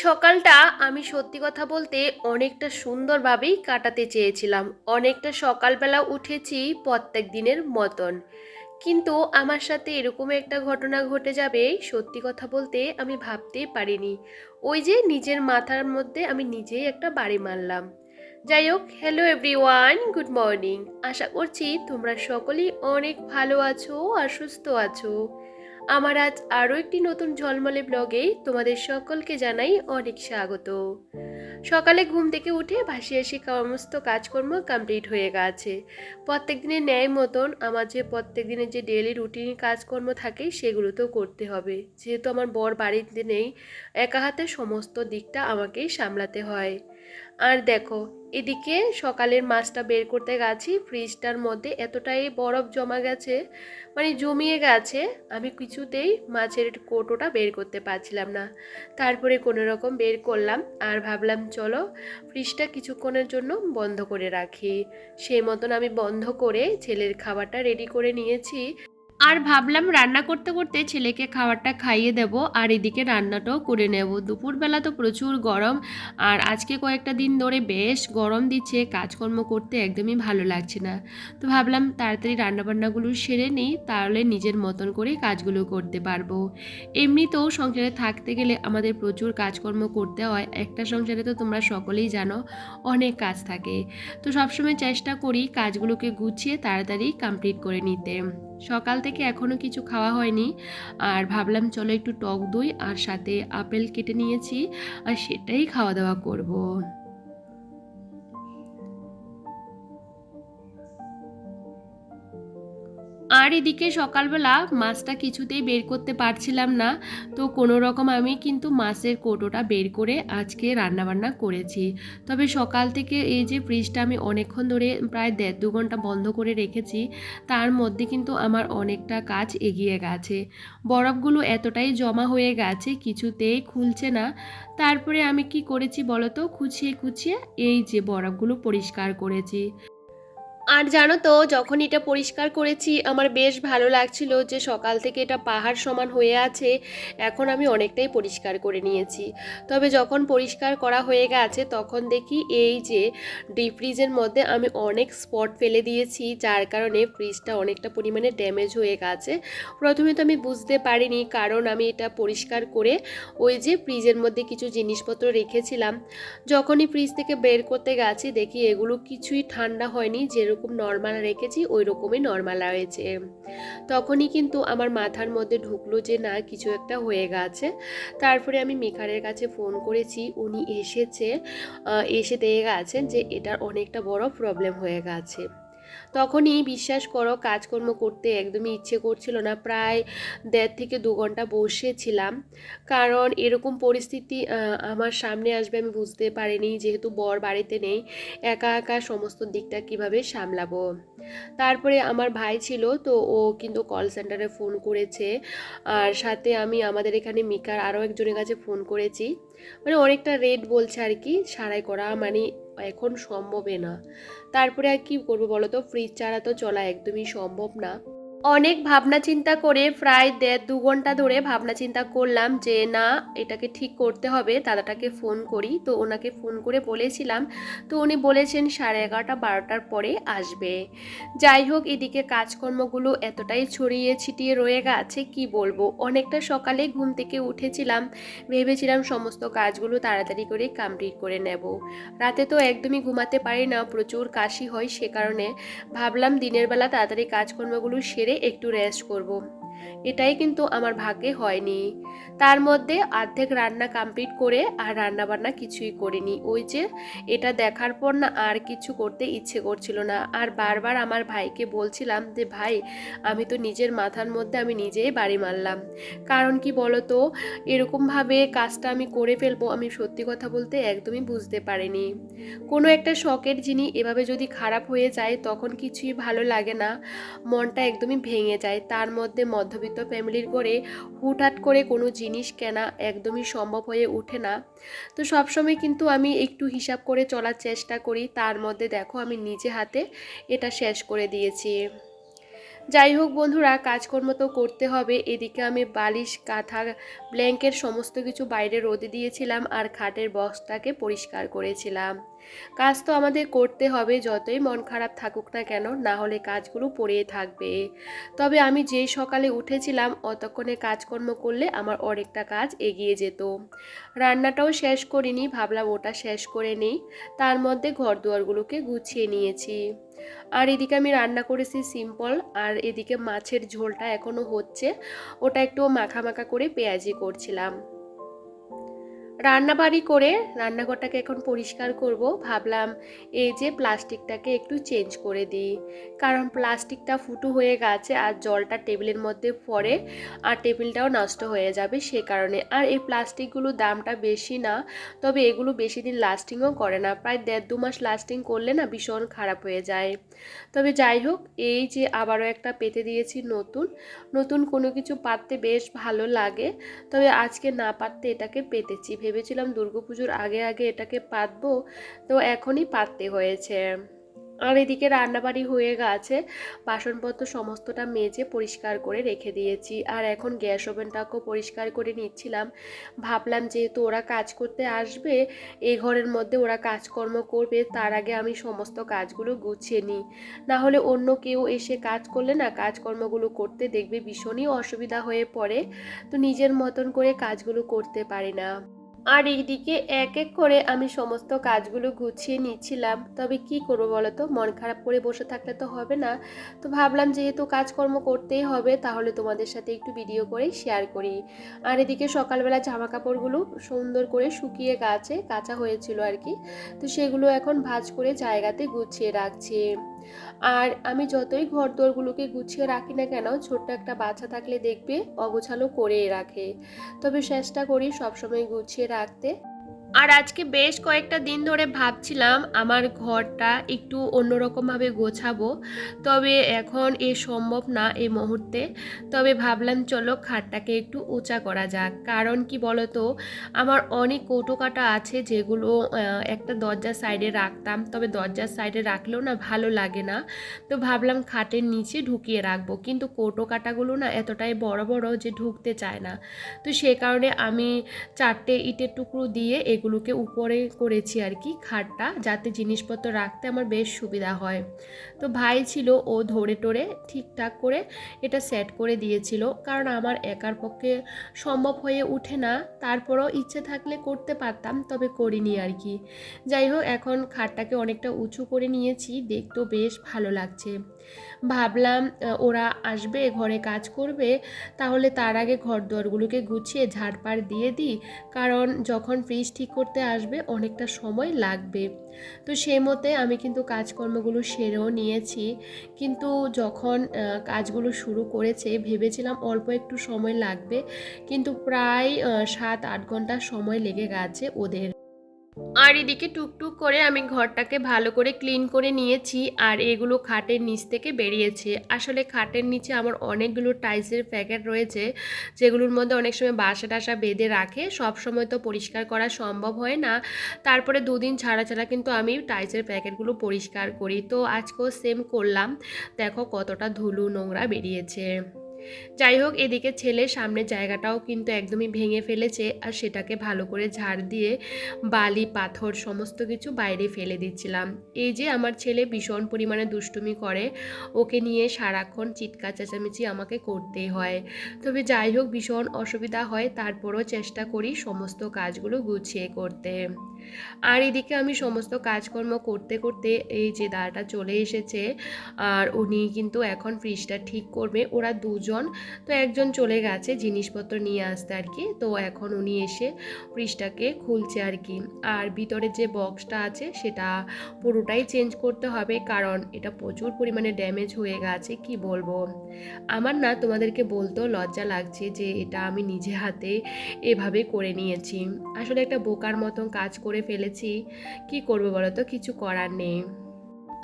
সকালটা আমি সত্যি কথা বলতে অনেকটা সুন্দরভাবেই কাটাতে চেয়েছিলাম। অনেকটা সকালবেলা উঠেছি প্রত্যেক দিনের মতন। কিন্তু আমার সাথে এরকম একটা ঘটনা ঘটে যাবে, সত্যি কথা বলতে আমি ভাবতেই পারিনি। ওই যে নিজের মাথার মধ্যে আমি নিজেই একটা বাড়ি মারলাম। যাই হোক হ্যালো এভরিওয়ান গুড মর্নিং আশা করছি তোমরা সকলেই অনেক ভালো আছো আর সুস্থ আছো। আমার আজ আরও একটি নতুন ঝলমলে ব্লগে তোমাদের সকলকে জানাই অনেক স্বাগত। সকালে ঘুম থেকে উঠে ভাসি আসি সমস্ত কাজকর্ম কমপ্লিট হয়ে গেছে। প্রত্যেক দিনের ন্যায় মতন আমার যে প্রত্যেক দিনের যে ডেলি রুটিন কাজকর্ম থাকে সেগুলো তো করতে হবে। যেহেতু আমার বর বাড়িতে নেই, একা হাতে সমস্ত দিকটা আমাকেই সামলাতে হয়। আর দেখো, এদিকে সকালের মাছটা বের করতে গেছি, ফ্রিজটার মধ্যে এতটাই বরফ জমা গেছে মানে জমিয়ে গেছে, আমি কিছুতেই মাছের কোটোটা বের করতে পারছিলাম না। তারপরে কোনো রকম বের করলাম আর ভাবলাম, চলো ফ্রিজটা কিছুক্ষণের জন্য বন্ধ করে রাখি। সেই মতন আমি বন্ধ করে ছেলের খাবারটা রেডি করে নিয়েছি। আর ভাবলাম রান্না করতে করতে ছেলেকে খাবারটা খাইয়ে দেব, আর এদিকে রান্নাটাও করে নেব। দুপুরবেলা তো প্রচুর গরম, আর আজকে কয়েকটা দিন ধরে বেশ গরম দিচ্ছে, কাজকর্ম করতে একদমই ভালো লাগছে না। তো ভাবলাম তাড়াতাড়ি রান্নাবান্নাগুলো সেরে নিই, তাহলে নিজের মতন করে কাজগুলো করতে পারব। এমনিতেও সংসারে থাকতে গেলে আমাদের প্রচুর কাজকর্ম করতে হয়, একটা সংসারে তো তোমরা সকলেই জানো, অনেক কাজ থাকে। তো সবসময় চেষ্টা করি কাজগুলোকে গুছিয়ে তাড়াতাড়ি কমপ্লিট করে নিতে। সকাল থেকে এখনও কিছু খাওয়া হয়নি আর ভাবলাম চলো একটু টক দই আর সাথে আপেল কেটে নিয়েছি আর সেটাই খাওয়া দাওয়া করব। আর এদিকে সকালবেলা মাছটা কিছুতেই বের করতে পারছিলাম না। তো কোনো রকম আমি কিন্তু মাছের কোটোটা বের করে আজকে রান্নাবান্না করেছি। তবে সকাল থেকে এই যে ফ্রিজটা আমি অনেকক্ষণ ধরে প্রায় দেড় দু ঘণ্টা বন্ধ করে রেখেছি, তার মধ্যে কিন্তু আমার অনেকটা কাজ এগিয়ে গেছে। বরফগুলো এতটাই জমা হয়ে গেছে কিছুতেই খুলছে না। তারপরে আমি কি করেছি বলতো? খুঁচিয়ে খুঁচিয়ে এই যে বরফগুলো পরিষ্কার করেছি। আর জানো তো, যখন এটা পরিষ্কার করেছি, আমার বেশ ভালো লাগছিল যে সকাল থেকে এটা পাহাড় সমান হয়ে আছে, এখন আমি অনেকটাই পরিষ্কার করে নিয়েছি। তবে যখন পরিষ্কার করা হয়ে গেছে, তখন দেখি এই যে ডিপ ফ্রিজের মধ্যে আমি অনেক স্পট ফেলে দিয়েছি, যার কারণে ফ্রিজটা অনেকটা পরিমাণে ড্যামেজ হয়ে গেছে। প্রথমে তো আমি বুঝতে পারিনি, কারণ আমি এটা পরিষ্কার করে ওই যে ফ্রিজের মধ্যে কিছু জিনিসপত্র রেখেছিলাম। যখনই ফ্রিজ থেকে বের করতে গেছি, দেখি এগুলো কিছুই ঠান্ডা হয়নি যেরকম নর্মাল রেখেছি ওই রকমই নর্মাল রয়েছে তখনই কিন্তু আমার মাথার মধ্যে ঢুকলো যে, না, কিছু একটা হয়ে গেছে। তারপরে আমি মেকারের কাছে ফোন করেছি, উনি এসেছে এসে দিয়ে গেছেন যে, এটার অনেকটা বড় প্রবলেম হয়ে গেছে। তখনই বিশ্বাস করো, কাজকর্ম করতে একদমই ইচ্ছে করছিল না। প্রায় দেড় থেকে দু ঘণ্টা বসেছিলাম। কারণ এরকম পরিস্থিতি আমার সামনে আসবে আমি বুঝতে পারিনি। যেহেতু বর বাড়িতে নেই, একা একা সমস্ত দিকটা কীভাবে সামলাবো? তারপরে আমার ভাই ছিল, তো ও কিন্তু কল সেন্টারে ফোন করেছে। আর সাথে আমি, আমাদের এখানে মিকার আরও একজনের কাছে ফোন করেছি। মানে অনেকটা রেট বলছে আর কি, সারাই করা মানে এখন সম্ভবে না। তারপরে আর কি করব বলো তো? ফ্রিজ ছাড়া তো চলা একদমই সম্ভব না। অনেক ভাবনা চিন্তা করে প্রায় দেড় দু ঘণ্টা ধরে ভাবনা চিন্তা করলাম যে, না, এটাকে ঠিক করতে হবে। দাদাটাকে ফোন করি। তো ওনাকে ফোন করে বলেছিলাম। তো উনি বলেছেন, সাড়ে এগারোটা বারোটার পরে আসবে। যাই হোক, এদিকে কাজকর্মগুলো এতটাই ছড়িয়ে ছিটিয়ে রয়ে গেছে, কি বলব? অনেকটা সকালে ঘুম থেকে উঠেছিলাম। ভেবেছিলাম সমস্ত কাজগুলো তাড়াতাড়ি করে কমপ্লিট করে নেব। রাতে তো একদমই ঘুমাতে পারি না, প্রচুর কাশি হয় সে কারণে। ভাবলাম দিনের বেলা তাড়াতাড়ি কাজকর্মগুলো সেরে একটু রেস্ট করব। এটাই কিন্তু আমার ভাগ্যে হয়নি। তার মধ্যে অর্ধেক রান্না কমপ্লিট করে আর রান্না বান্না কিছুই করিনি। ওই যে এটা দেখার পর না আর কিছু করতে ইচ্ছে করছিল না। আর বারবার আমার ভাইকে বলছিলাম যে, ভাই, আমি তো নিজের মাথার মধ্যে আমি নিজেই বাড়ি মারলাম। কারণ কি বলতো? এরকমভাবে কাজটা আমি করে ফেলব, আমি সত্যি কথা বলতে একদমই বুঝতে পারিনি। কোনো একটা শখের জিনিস এভাবে যদি খারাপ হয়ে যায়, তখন কিছুই ভালো লাগে না। মনটা একদমই ভেঙে যায়। তার মধ্যে মধ্যবিত্ত ফ্যামিলির করে হুটহাট করে কোনো জিনিস কেনা একদমই সম্ভব হয়ে ওঠে না। তো সবসময় কিন্তু আমি একটু হিসাব করে চলার চেষ্টা করি। তার মধ্যে দেখো আমি নিজে হাতে এটা শেষ করে দিয়েছি। যাই হোক বন্ধুরা, কাজকর্ম তো করতে হবে। এদিকে আমি বালিশ, কাঁথা, ব্ল্যাঙ্কেট সমস্ত কিছু বাইরে রোদে দিয়েছিলাম আর খাটের বক্সটাকে পরিষ্কার করেছিলাম। কাজ তো আমাদের করতে হবে, যতই মন খারাপ থাকুক না কেন, না হলে কাজগুলো পড়েই থাকবে। তবে আমি যেই সকালে উঠেছিলাম, অতক্ষণে কাজকর্ম করলে আমার অনেকটা কাজ এগিয়ে যেত। রান্নাটাও শেষ করিনি, ভাবলাম ওটা শেষ করে নেই। তার মধ্যে ঘর দুয়ারগুলোকে গুছিয়ে নিয়েছি। আর এদিকে আমি রান্না করেছি সিম্পল, আর এদিকে মাছের ঝোলটা এখনও হচ্ছে। ওটা একটু মাখা মাখা করে পেঁয়াজি করছিলাম। রান্নাবাড়ি করে রান্নাঘরটাকে এখন পরিষ্কার করব। ভাবলাম এই যে প্লাস্টিকটাকে একটু চেঞ্জ করে দিই। কারণ প্লাস্টিকটা ফুটো হয়ে গেছে আর জলটা টেবিলের মধ্যে পড়ে আর টেবিলটাও নষ্ট হয়ে যাবে সে কারণে। আর এই প্লাস্টিকগুলোর দামটা বেশি না, তবে এগুলো বেশি দিন লাস্টিংও করে না। প্রায় দেড় দু মাস লাস্টিং করলে না ভীষণ খারাপ হয়ে যায়। তবে যাই হোক, এই যে আবারও একটা পেতে দিয়েছি নতুন। নতুন কোনো কিছু পাততে বেশ ভালো লাগে। তবে আজকে না পাততে এটাকে পেতেছি ভেবেছিলাম দুর্গাপুজোর আগে আগে এটাকে পাতবো, তো এখনই পাততে হয়েছে। আর এদিকে রান্নাবাড়ি হয়ে গেছে, বাসনপত্র সমস্তটা মেজে পরিষ্কার করে রেখে দিয়েছি। আর এখন গ্যাস ওভেনটাকেও পরিষ্কার করে নিচ্ছিলাম। ভাবলাম যেহেতু ওরা কাজ করতে আসবে এই ঘরের মধ্যে ওরা কাজকর্ম করবে, তার আগে আমি সমস্ত কাজগুলো গুছিয়ে নিই। না হলে অন্য কেউ এসে কাজ করলে না, কাজকর্মগুলো করতে দেখবে ভীষণই অসুবিধা হয়ে পড়ে। তো নিজের মতন করে কাজগুলো করতে পারি না। আর এইদিকে এক এক করে আমি সমস্ত কাজগুলো গুছিয়ে নিচ্ছিলাম। তবে কি করব বলো তো? মন খারাপ করে বসে থাকলে তো হবে না। তো ভাবলাম যেহেতু কাজকর্ম করতেই হবে, তাহলে তোমাদের সাথে একটু ভিডিও করে শেয়ার করি। আর এদিকে সকালবেলা জামা কাপড়গুলো সুন্দর করে শুকিয়ে গাছে, কাঁচা হয়েছিল আর কি। তো সেগুলো এখন ভাজ করে জায়গাতে গুছিয়ে রাখছি। আর আমি যতই ঘর দোরগুলোকে গুছিয়ে রাখি না কেন, ছোট্ট একটা বাচ্চা থাকলে দেখবে অগোছালো করে রাখে। তবে চেষ্টা করি সবসময় গুছিয়ে রাখতে। আর আজকে বেশ কয়েকটা দিন ধরে ভাবছিলাম আমার ঘরটা একটু অন্যরকমভাবে গোছাবো। তবে এখন এ সম্ভব না এই মুহূর্তে। তবে ভাবলাম, চলো খাটটাকে একটু উঁচা করা যাক। কারণ কি বলতো, আমার অনেক কৌটো কাটা আছে যেগুলো একটা দরজার সাইডে রাখতাম। তবে দরজার সাইডে রাখলেও না ভালো লাগে না। তো ভাবলাম খাটের নিচে ঢুকিয়ে রাখব। কিন্তু কৌটো কাটাগুলো না এতটাই বড় বড় যে ঢুকতে চায় না। তো সে কারণে আমি চারটে ইটের টুকরো দিয়ে এগুলোকে উপরে করেছি আর কি, খাটটা, যাতে জিনিসপত্র রাখতে আমার বেশ সুবিধা হয়। তো ভাই ছিল, ও ধরে টরে ঠিকঠাক করে এটা সেট করে দিয়েছিল। কারণ আমার একার পক্ষে সম্ভব হয়ে ওঠে না, তারপরও ইচ্ছে থাকলে করতে পারতাম, তবে করিনি আর কি। যাই হোক, এখন খাটটাকে অনেকটা উঁচু করে নিয়েছি, দেখতেও বেশ ভালো লাগছে। ভাবলাম ওরা আসবে, ঘরে কাজ করবে, তাহলে তার আগে ঘর দুয়ারগুলোকে গুছিয়ে ঝাড়পাড় দিয়ে দিই, কারণ যখন ফ্রিজ ঠিক করতে আসবে অনেকটা সময় লাগবে। তো সেই মতে আমি কিন্তু কাজকর্মগুলো সেরেও নিয়েছি, কিন্তু যখন কাজগুলো শুরু করেছে ভেবেছিলাম অল্প একটু সময় লাগবে, কিন্তু প্রায় সাত আট ঘণ্টা সময় লেগে গেছে ওদের। আর এদিকে টুকটুক করে আমি ঘরটাকে ভালো করে ক্লিন করে নিয়েছি আর এগুলো খাটের নিচ থেকে বেরিয়েছে। আসলে খাটের নিচে আমার অনেকগুলো টাইলসের প্যাকেট রয়েছে, যেগুলোর মধ্যে অনেক সময় বাসা টাসা বেঁধে রাখে। সব সময় তো পরিষ্কার করা সম্ভব হয় না। তারপরে দুদিন ছাড়া ছাড়া কিন্তু আমি টাইলসের প্যাকেটগুলো পরিষ্কার করি। তো আজকেও সেম করলাম। দেখো কতটা ধুলো নোংরা বেরিয়েছে। যাই হোক, এদিকে ছেলে সামনের জায়গাটাও কিন্তু একদমই ভেঙে ফেলেছে আর সেটাকে ভালো করে ঝাড় দিয়ে বালি, পাথর সমস্ত কিছু বাইরে ফেলে দিচ্ছিলাম। এই যে আমার ছেলে ভীষণ পরিমাণে দুষ্টুমি করে, ওকে নিয়ে সারাক্ষণ চিৎকার চেঁচামেচি আমাকে করতেই হয়। তবে যাই হোক, ভীষণ অসুবিধা হয়, তারপরও চেষ্টা করি সমস্ত কাজগুলো গুছিয়ে করতে। আর এদিকে আমি সমস্ত কাজকর্ম করতে করতে এই যে দাদাটা চলে এসেছে, আর উনি কিন্তু এখন ফ্রিজটা ঠিক করবে, ওরা দুজন তো একজন চলে গেছে জিনিসপত্র নিয়ে আসতে আর কি। তো এখন উনি এসে ফ্রিজটাকে খুলছে আর কি। আর ভিতরে যে বক্সটা আছে সেটা পুরোটাই চেঞ্জ করতে হবে কারণ এটা প্রচুর পরিমাণে ড্যামেজ হয়ে গেছে, কি বলব? আমার না তোমাদেরকে বলতেও লজ্জা লাগছে যে এটা আমি নিজে হাতে এভাবে করে নিয়েছি। আসলে একটা বোকার মতন কাজ করে ফেলেছি। কি করব বলো তো? কিছু করার নেই।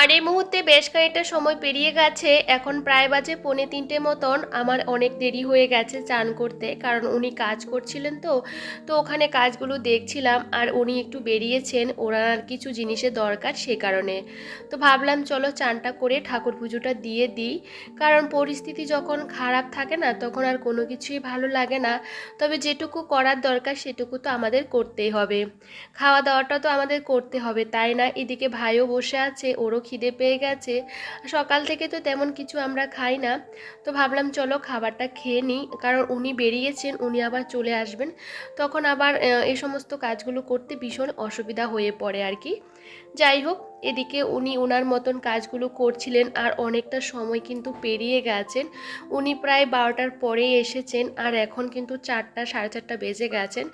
আর এই মুহূর্তে বেশ খানিকটা সময় পেরিয়ে গেছে, এখন প্রায় বাজে পৌনে তিনটে মতন। আমার অনেক দেরি হয়ে গেছে চান করতে, কারণ উনি কাজ করছিলেন তো তো ওখানে কাজগুলো দেখছিলাম আর উনি একটু বেরিয়েছেন ওনার কিছু জিনিসের দরকার সে কারণে। তো ভাবলাম চলো চানটা করে ঠাকুর পুজোটা দিয়ে দিই, কারণ পরিস্থিতি যখন খারাপ থাকে না, তখন আর কোনো কিছুই ভালো লাগে না। তবে যেটুকু করার দরকার সেটুকু তো আমাদের করতেই হবে। খাওয়া দাওয়াটা তো আমাদের করতে হবে, তাই না? এদিকে ভাইও বসে আছে, ওরও খিদে পেয়ে গেছে। সকাল থেকে তো তেমন কিছু আমরা খাই না। তো ভাবলাম, চলো খাবারটা খেয়ে নিই। কারণ উনি বেরিয়েছেন, উনি আবার চলে আসবেন। তখন আবার এই সমস্ত কাজগুলো করতে ভীষণ অসুবিধা হয়ে পড়ে আর কি। যাই হোক এদিকে উনি ওনার মতন কাজগুলো করছিলেন আর অনেকটা সময় কিন্তু পেরিয়ে গেছেন। উনি প্রায় বারোটার পরে এসেছেন আর এখন কিন্তু চারটা, সাড়ে চারটা বেজে গেছেন।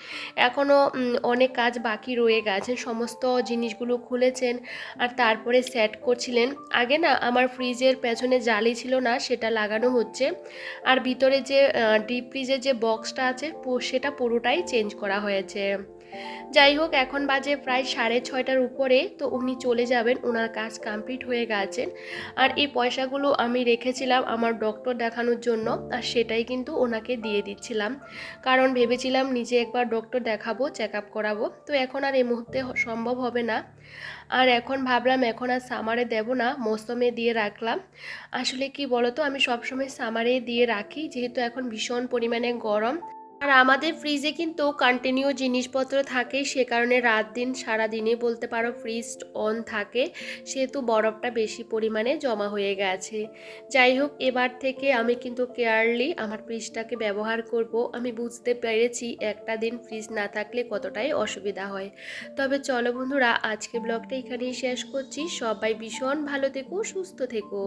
এখনও অনেক কাজ বাকি রয়ে গেছে, সমস্ত জিনিসগুলো খুলেছেন আর তারপরে সেট করছিলেন। আগে না আমার ফ্রিজের পেছনে জালি ছিল না, সেটা লাগানো হচ্ছে। আর ভিতরে যে ডিপ ফ্রিজের যে বক্সটা আছে সেটা পুরোটাই চেঞ্জ করা হয়েছে। যাই হোক, এখন বাজে প্রায় সাড়ে ছয়টার উপরে, তো উনি চলে যাবেন ওনার কাজ কমপ্লিট হয়ে গেছেন আর এই পয়সাগুলো আমি রেখেছিলাম আমার ডক্টর দেখানোর জন্য, আর সেটাই কিন্তু ওনাকে দিয়ে দিচ্ছিলাম। কারণ ভেবেছিলাম নিজে একবার ডক্টর দেখাবো চেক আপ করাবো, তো এখন আর এই মুহূর্তে সম্ভব হবে না। আর এখন ভাবলাম, এখন আর সামারে দেব না, মৌসুমে দিয়ে রাখলাম। আসলে কি বলতো, আমি সবসময় সামারে দিয়ে রাখি, যেহেতু এখন ভীষণ পরিমাণে গরম। আর আমাদের ফ্রিজে কিন্তু কন্টিনিউ জিনিসপত্র থাকে, সে কারণে রাত দিন, সারা দিনে বলতে পারো ফ্রিজ অন থাকে, সেহেতু বরফটা বেশি পরিমাণে জমা হয়ে গেছে। যাই হোক, এবার থেকে আমি কিন্তু কেয়ারলি আমার ফ্রিজটাকে ব্যবহার করব। আমি বুঝতে পেরেছি একটা দিন ফ্রিজ না থাকলে কতটাই অসুবিধা হয়। তবে চলো বন্ধুরা, আজকে ব্লগটা এখানেই শেষ করছি। সবাই ভীষণ ভালো থেকো, সুস্থ থেকো।